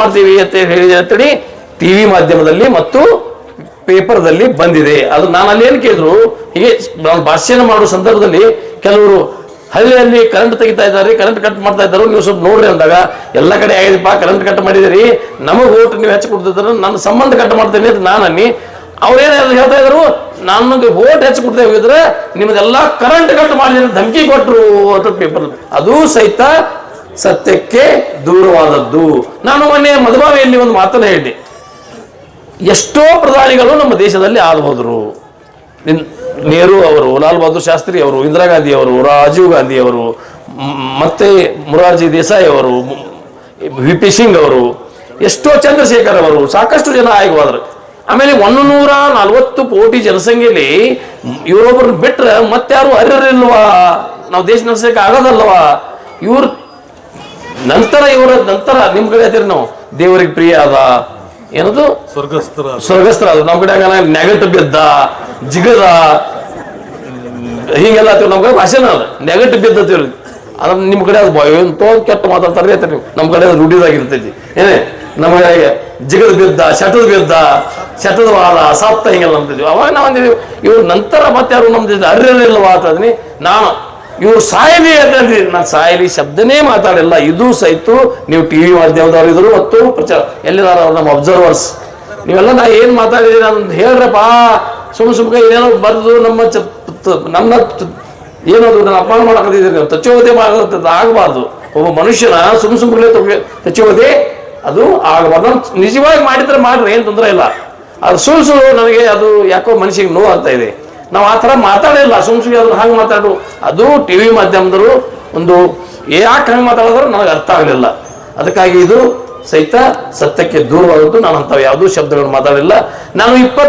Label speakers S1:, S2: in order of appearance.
S1: ಮಾಡ್ತೀವಿ ಅಂತ ಹೇಳಿ ಅಂತೇಳಿ ಟಿವಿ ಮಾಧ್ಯಮದಲ್ಲಿ ಮತ್ತು ಪೇಪರ್ದಲ್ಲಿ ಬಂದಿದೆ. ಅದು ನಾನು ಅಲ್ಲಿ ಏನು ಕೇಳಿದ್ರು, ಹೀಗೆ ನಾನು ಭಾಷಣ ಮಾಡುವ ಸಂದರ್ಭದಲ್ಲಿ ಕೆಲವರು ಹಳ್ಳಿಯಲ್ಲಿ ಕರೆಂಟ್ ತೆಗಿತಾ ಇದ್ದಾರೆ ಕರೆಂಟ್ ಕಟ್ ಮಾಡ್ತಾ ಇದ್ದಾರೆ, ನೀವು ಸ್ವಲ್ಪ ನೋಡ್ರಿ ಅಂದಾಗ, ಎಲ್ಲ ಕಡೆ ಆಗಿದೆಪ್ಪ ಕರೆಂಟ್ ಕಟ್ ಮಾಡಿದಿರಿ ನಮಗೆ ಓಟ್ ನೀವು ಹೆಚ್ಚು ಕೊಡ್ತಿದ್ದಾರೆ, ನನ್ನ ಸಂಬಂಧ ಕಟ್ ಮಾಡ್ತೇನೆ ಅಂತ ನಾನು ಅನ್ನಿ ಹೇಳ್ತಾ ಇದ್ರು, ನನಗೆ ಓಟ್ ಹೆಚ್ಚು ಕೊಡ್ತೇವೆ ಹೋಗಿದ್ರೆ ನಿಮ್ದೆಲ್ಲ ಕರೆಂಟ್ ಕಟ್ ಮಾಡಿದ್ರೆ ಧಮಕಿ ಕೊಟ್ಟರು ಅಂತ ಪೇಪರ್ ಅದು ಸಹಿತ ಸತ್ಯಕ್ಕೆ ದೂರವಾದದ್ದು. ನಾನು ಮೊನ್ನೆ ಮಧುಬಾವಿಯಲ್ಲಿ ಒಂದು ಮಾತನ್ನು ಹೇಳಿದೆ ಎಷ್ಟೋ ಪ್ರಧಾನಿಗಳು ನಮ್ಮ ದೇಶದಲ್ಲಿ ಹೋದರು. ನೆಹರು ಅವರು, ಲಾಲ್ ಬಹದ್ದೂರ್ ಶಾಸ್ತ್ರಿ ಅವರು, ಇಂದಿರಾ ಗಾಂಧಿ ಅವರು, ರಾಜೀವ್ ಗಾಂಧಿ ಅವರು, ಮತ್ತೆ ಮುರಾರ್ಜಿ ದೇಸಾಯಿ ಅವರು, ವಿ ಪಿ ಸಿಂಗ್ ಅವರು, ಎಷ್ಟೋ ಚಂದ್ರಶೇಖರ್ ಅವರು, ಸಾಕಷ್ಟು ಜನ ಆಯ್ಕೆವಾದರು. ಆಮೇಲೆ ಒಂದು ನೂರ ನಲವತ್ತು ಕೋಟಿ ಜನಸಂಖ್ಯೆಯಲ್ಲಿ ಇವರೊಬ್ಬರು ಬಿಟ್ರೆ ಮತ್ತಾರು ಅರ್ಹರಿಲ್ವಾ ನಾವು ದೇಶ ನಡೆಸಕ್ಕೆ ಆಗೋದಲ್ವಾ? ಇವ್ರು ನಂತರ ಇವರ ನಂತರ ನಿಮ್ ಕಡೆ ಹೇಳ್ತೀರಿ ನಾವು ದೇವರಿಗೆ ಪ್ರಿಯ ಅದ ಏನದು?
S2: ಸ್ವರ್ಗಸ್ಥರ
S1: ಸ್ವರ್ಗಸ್ಥರ ಅದು ನಮ್ಮ ಕಡೆ ಹಂಗ ನೆಗಟ್ ಬಿದ್ದ ಜಿಗದ ಹೀಗೆಲ್ಲ ಅಂತೀವಿ ನಮ್ ಕಡೆ ಭಾಷೆನ ಅದ. ನೆಗಟ್ ಬಿದ್ದ ತಿಳಿ ಅದು ನಿಮ್ಮ ಕಡೆ ಅದು ಭಯ ಎಂತೋ ಕೆಟ್ಟ ಮಾತಾಡ್ತಾರೆ ಹೇಳ್ತಾರೆ ನೀವು. ನಮ್ ಕಡೆ ಅದು ರೂಢಿದಾಗಿರ್ತೈತಿ ಏನೇ? ನಮ್ಮ ಕಡೆ ಜಿಗದ ಬಿದ್ದ ಶಟದ ಬಿದ್ದ ಶಟದ ವಾದ ಸತ್ತ ಹಿಂಗೆಲ್ಲ ಅಂತಿದ್ವಿ ಅವಾಗ ನಾವು ಅಂದಿದ್ವಿ ಇವ್ರು ನಂತರ ಮತ್ತೆ ಯಾರು ನಮ್ದು ಅರ್ಹರಿಲ್ವಾ ಅಂತ ಅಂದ್ನಿ. ನಾನು ಇವ್ರು ಸಾಯಲಿ ಅಂದಿದ್ವಿ ನಾನು ಸಾಯಲಿ ಶಬ್ದನೇ ಮಾತಾಡಿಲ್ಲ. ಇದು ಸಹಿತ ನೀವು ಟಿವಿ ಮಾಧ್ಯಮದವರು ಇದ್ರು ಮತ್ತು ಪ್ರಚಾರ. ಎಲ್ಲಿದಾರ ಅವ್ರು ನಮ್ಮ ಅಬ್ಸರ್ವರ್ಸ್ ನೀವೆಲ್ಲ ನಾ ಏನ್ ಮಾತಾಡಿದ್ರಿ ನಾನು ಹೇಳ್ರಪ್ಪ. ಸುಮ್ ಸುಮ್ಕ ಏನೇನೋ ಬರೆದು ನಮ್ಮ ಚ- ತ- ಏನದು ನನ್ನ ಅಪಮಾನ ಮಾಡಕತ್ತಿದ್ದೀರಿ ತಚ್ಚೋದೇ ಮಾಡಕತ್ತದ ಆಗಬಾರ್ದು. ಒಬ್ಬ ಮನುಷ್ಯನ ಸುಮ್ ಸುಮ್ನೆ ತಚ್ಚೋದೆ ಅದು ಆಗಬಾರ್ದು. ನಿಜವಾಗಿ ಮಾಡಿದ್ರೆ ಮಾಡ್ರಿ, ಏನು ತೊಂದರೆ ಇಲ್ಲ. ಅದು ಸುಳ್ಳು ಸುಳ್ಳು ನನಗೆ, ಅದು ಯಾಕೋ ಮನುಷ್ಯಗೆ ನೋವು ಆಗ್ತಾ ಇದೆ. ನಾವು ಆ ಥರ ಮಾತಾಡಿಲ್ಲ ಸುಮ್ ಸುಮ್ಮನೆ ಅದ್ರ ಹಂಗೆ ಮಾತಾಡು ಅದು ಟಿ ವಿ ಮಾಧ್ಯಮದವರು ಒಂದು ಯಾಕೆ ಹಂಗೆ ಮಾತಾಡಿದ್ರು ನನಗೆ ಅರ್ಥ ಆಗಲಿಲ್ಲ. ಅದಕ್ಕಾಗಿ ಇದು ಸಹಿತ ಸತ್ಯಕ್ಕೆ ದೂರವಾದದ್ದು. ನಾನು ಅಂಥವು ಯಾವುದೂ ಶಬ್ದಗಳನ್ನು ಮಾತಾಡಿಲ್ಲ. ನಾನು ಇಪ್ಪತ್ತು